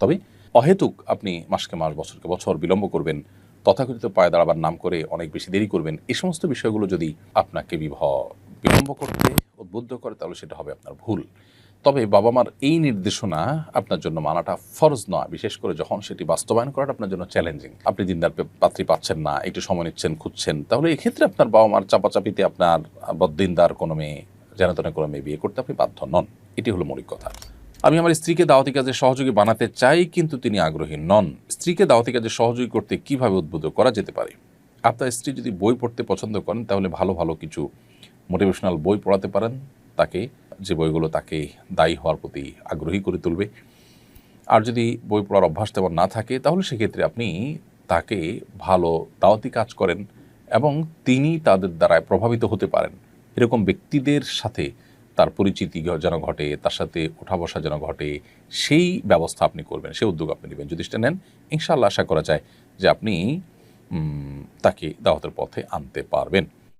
তবে অহেতুক আপনি মাসকে মাস, বছরকে বছর বিলম্ব করবেন, তথাকথিত পায়ে দাঁড়াবার নাম করে অনেক বেশি দেরি করবেন এই সমস্ত বিষয়গুলো যদি আপনাকে বিবাহ বিলম্ব করতে উদ্বুদ্ধ করে, তাহলে সেটা হবে আপনার ভুল। তবে বাবা মার এই নির্দেশনা আপনার জন্য মানাটা ফরজ নয়, বিশেষ করে যখন সেটি বাস্তবায়ন করাটা আপনার জন্য চ্যালেঞ্জিং আপনি দিনদার পাত্রী পাচ্ছেন না, একটু সময় নিচ্ছেন, খুঁজছেন, তাহলে এক্ষেত্রে আপনার বাবা মার চাপাচাপিতে আপনার বদ্দিনদার কোনো মেয়ে জানাতনে কোনো মেয়ে বিয়ে করতে আপনি বাধ্য নন। এটি হলো মৌলিক কথা। আমি আমার স্ত্রীকে দাওয়াতি কাজে সহযোগী বানাতে চাই, কিন্তু তিনি আগ্রহী নন। স্ত্রীকে দাওয়াতি কাজে সহযোগী করতে কীভাবে উদ্বুদ্ধ করা যেতে পারে? আপনার স্ত্রী যদি বই পড়তে পছন্দ করেন, তাহলে ভালো ভালো কিছু মোটিভেশনাল বই পড়াতে পারেন। তাকে, যে বইগুলো তাকে দায়ী হওয়ার প্রতি আগ্রহী করে তুলবে। আর যদি বই পড়ার অভ্যাস তেমন না থাকে, তাহলে সেক্ষেত্রে আপনি তাকে ভালো দাওয়াতি কাজ করেন এবং তিনি তাদের দ্বারায় প্রভাবিত হতে পারেন। এরকম ব্যক্তিদের সাথে তার পরিচিতি যেন ঘটে, তার সাথে ওঠা বসা যেন ঘটে, সেই ব্যবস্থা আপনি করবেন সেই উদ্যোগ আপনি নেবেন। যদি সেটা নেন ইনশাল্লাহ আশা করা যায় যে আপনি তাকে দাওয়াতের পথে আনতে পারবেন।